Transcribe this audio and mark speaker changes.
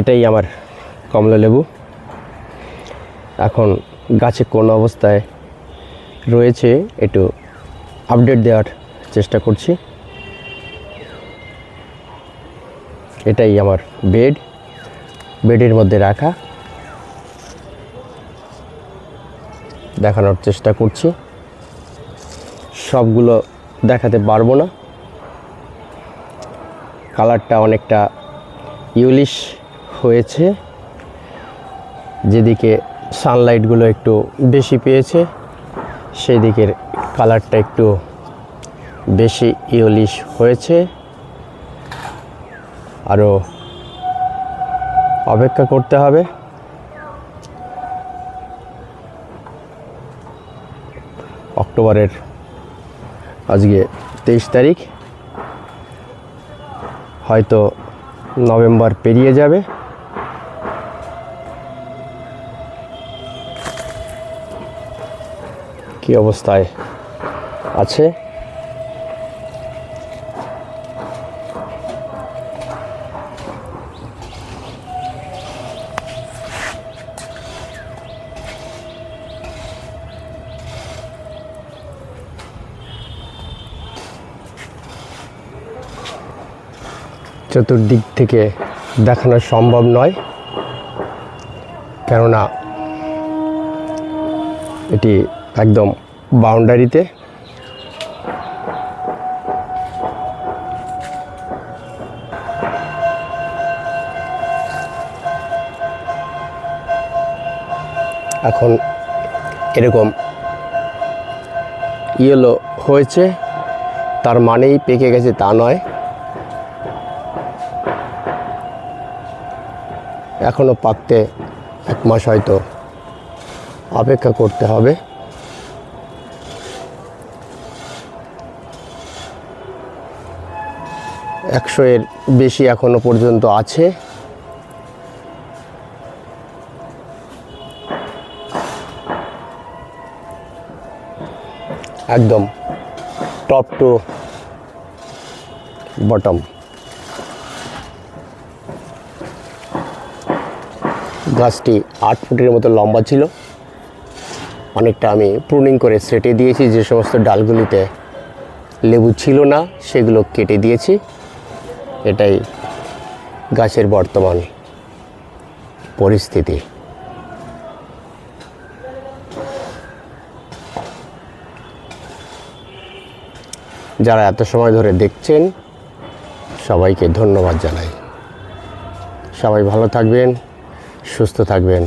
Speaker 1: এটাই আমার কমলা লেবু। এখন গাছে কোন অবস্থায় রয়েছে একটু আপডেট দেওয়ার চেষ্টা করছি। এটাই আমার বেড বেডের মধ্যে রাখা। দেখানোর চেষ্টা করছি। সবগুলো দেখাতে পারব না। কালারটা অনেকটা ইউলিশ হয়েছে। যেদিকে সানলাইটগুলো একটু বেশি পেয়েছে সেই দিকের কালারটা একটু বেশি ইউলিশ হয়েছে। আরও অপেক্ষা করতে হবে। অক্টোবরের আজকে তেইশ তারিখ। হয়তো নভেম্বর পেরিয়ে যাবে। কি অবস্থায় আছে? চতুর্দিক থেকে দেখানো সম্ভব নয় কেননা এটি একদম বাউন্ডারিতে। এখন এরকম ইয়েলো হয়েছে, তার মানেই পেকে গেছে তা নয়। এখনও পাকতে এক মাস হয়তো অপেক্ষা করতে হবে। একশো এর বেশি এখনও পর্যন্ত আছে। একদম টপ টু বটম গাছটি আট ফুটের মতো লম্বা ছিল। অনেকটা আমি প্রুনিং করে সেটে দিয়েছি, যে সমস্ত ডালগুলিতে লেবু ছিল না, সেগুলো কেটে দিয়েছি। এটাই গাছের বর্তমান পরিস্থিতি। যারা এত সময় ধরে দেখছেন, সবাইকে ধন্যবাদ জানাই। সবাই ভালো থাকবেন, সুস্থ থাকবেন।